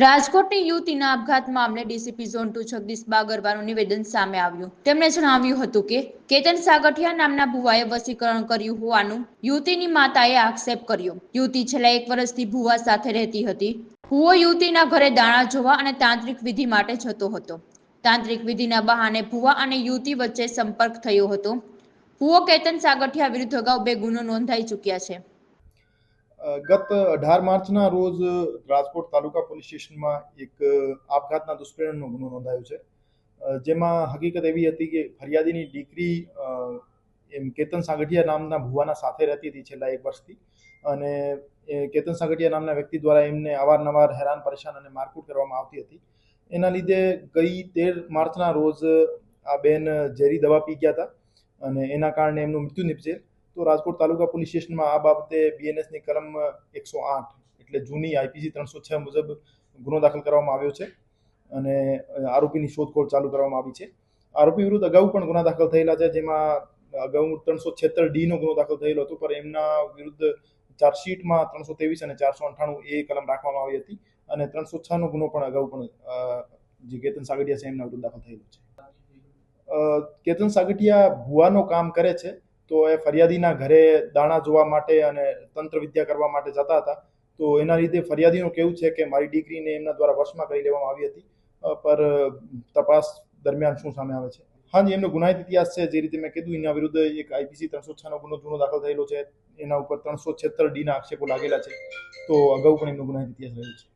રાજકોટની યુવતીના આપઘાત મામલે ડીસીપી ઝોન ટુ જગદીશ બાગરવાનું નિવેદન સામે આવ્યું. તેમણે જણાવ્યું હતું કે, કેતન સાગઠિયા નામના ભુવાએ વસીકરણ કર્યું હોવાનું યુવતીની માતાએ આક્ષેપ કર્યો. યુવતી છેલ્લા એક વર્ષથી ભુવા સાથે રહેતી હતી. ભુવો યુવતીના ઘરે દાણા જોવા અને તાંત્રિક વિધિ માટે જતો હતો. તાંત્રિક વિધિના બહાને ભુવા અને યુવતી વચ્ચે સંપર્ક થયો હતો. ભુવો કેતન સાગઠિયા વિરુદ્ધ અગાઉ બે ગુનો નોંધાઈ ચૂક્યા છે. ગત અઢાર માર્ચના રોજ રાજકોટ તાલુકા પોલીસ સ્ટેશનમાં એક આપઘાતના દુષ્પ્રેરણનો ગુનો નોંધાયો છે. જેમાં હકીકત એવી હતી કે ફરિયાદીની દીકરી એમ કેતન સાગઠિયા નામના ભુવાના સાથે રહેતી હતી છેલ્લા એક વર્ષથી. અને કેતન સાગઠિયા નામના વ્યક્તિ દ્વારા એમને અવારનવાર હેરાન, પરેશાન અને મારકૂટ કરવામાં આવતી હતી. એના લીધે ગઈ તેર માર્ચના રોજ આ બેન ઝેરી દવા પી ગયા હતા અને એના કારણે એમનું મૃત્યુ નિપજેલ. તો રાજકોટ તાલુકા પોલીસ સ્ટેશનમાં આ બાબતે બીએનએસની કલમ એકસો આઠ એટલે જૂની આઈપીસી ત્રણસો છ મુજબ ગુનો દાખલ કરવામાં આવ્યો છે અને આરોપીની શોધખોળ ચાલુ કરવામાં આવી છે. આરોપી વિરુદ્ધ અગાઉ પણ ગુના દાખલ થયેલા છે, જેમાં અગાઉ ત્રણસો છેતર ડીનો ગુનો દાખલ થયેલો હતો, પણ એમના વિરુદ્ધ ચાર્જશીટમાં ત્રણસો ત્રેવીસ અને ચારસો અઠ્ઠાણું એ કલમ રાખવામાં આવી હતી અને ત્રણસો છનો ગુનો પણ અગાઉ પણ જે કેતન સાગઠિયા છે, એમના વિરુદ્ધ દાખલ થયેલો છે. કેતન સાગઠિયા ભુવાનો કામ કરે છે તો એ ફરિયાદીના ઘરે દાણા જોવા માટે અને તંત્ર વિદ્યા કરવા માટે જતા હતા. તો એના લીધે ફરિયાદીનું કેવું છે કે મારી ડિગ્રીને એમના દ્વારા વશમાં કરી લેવામાં આવી હતી. પર તપાસ દરમિયાન શું સામે આવે છે? હાજી એમનો ગુનાહિત ઇતિહાસ છે. જે રીતે મેં કીધું, એના વિરુદ્ધ એક આઈપીસી ત્રણસો છનો ગુનો જૂનો દાખલ થયેલો છે. એના ઉપર ત્રણસો છેતર ડીના આક્ષેપો લાગેલા છે. તો અગાઉ પણ એમનો ગુનાહિત ઇતિહાસ રહ્યો છે.